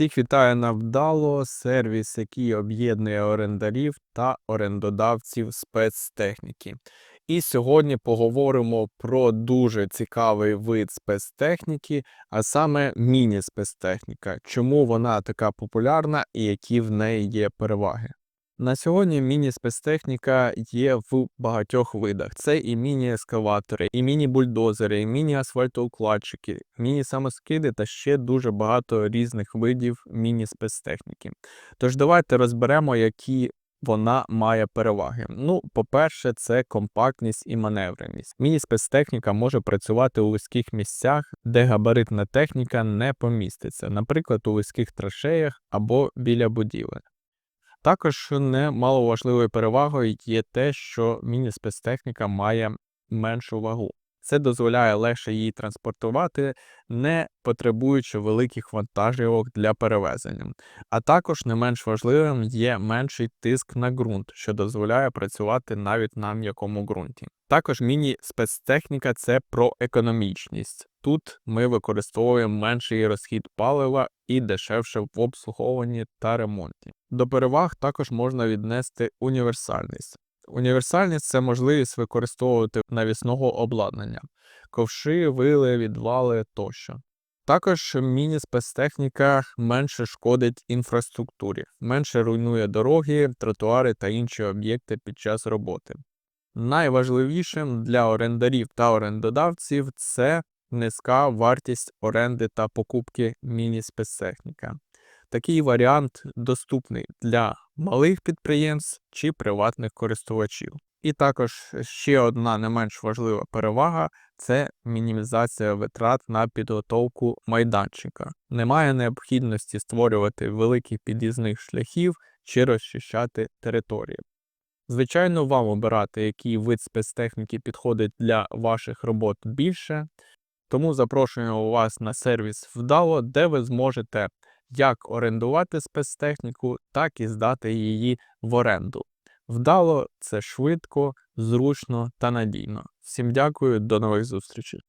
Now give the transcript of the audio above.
Всіх вітаю на вдало сервіс, який об'єднує орендарів та орендодавців спецтехніки. І сьогодні поговоримо про дуже цікавий вид спецтехніки, а саме міні-спецтехніка. Чому вона така популярна і які в неї є переваги. На сьогодні міні-спецтехніка є в багатьох видах. Це і міні-ескаватори, і міні-бульдозери, і міні-асфальтоукладчики, міні-самоскиди та ще дуже багато різних видів міні-спецтехніки. Тож давайте розберемо, які вона має переваги. Ну, по-перше, це компактність і маневреність. Міні-спецтехніка може працювати у вузьких місцях, де габаритна техніка не поміститься, наприклад, у вузьких траншеях або біля будівель. Також немаловажливою перевагою є те, що міні-спецтехніка має меншу вагу. Це дозволяє легше її транспортувати, не потребуючи великих вантажівок для перевезення. А також не менш важливим є менший тиск на ґрунт, що дозволяє працювати навіть на м'якому ґрунті. Також міні-спецтехніка це про економічність. Тут ми використовуємо менший розхід палива і дешевше в обслуговуванні та ремонті. До переваг також можна віднести універсальність. Універсальність це можливість використовувати навісного обладнання, ковши, вили, відвали тощо. Також міні-спецтехніка менше шкодить інфраструктурі, менше руйнує дороги, тротуари та інші об'єкти під час роботи. Найважливішим для орендарів та орендодавців це низька вартість оренди та покупки міні-спецтехніка. Такий варіант доступний для малих підприємств чи приватних користувачів. І також ще одна не менш важлива перевага це мінімізація витрат на підготовку майданчика. Немає необхідності створювати великих під'їзних шляхів чи розчищати території. Звичайно, вам обирати, який вид спецтехніки підходить для ваших робот більше, тому запрошуємо вас на сервіс вдало, де ви зможете як орендувати спецтехніку, так і здати її в оренду. Вдало це швидко, зручно та надійно. Всім дякую, до нових зустрічей.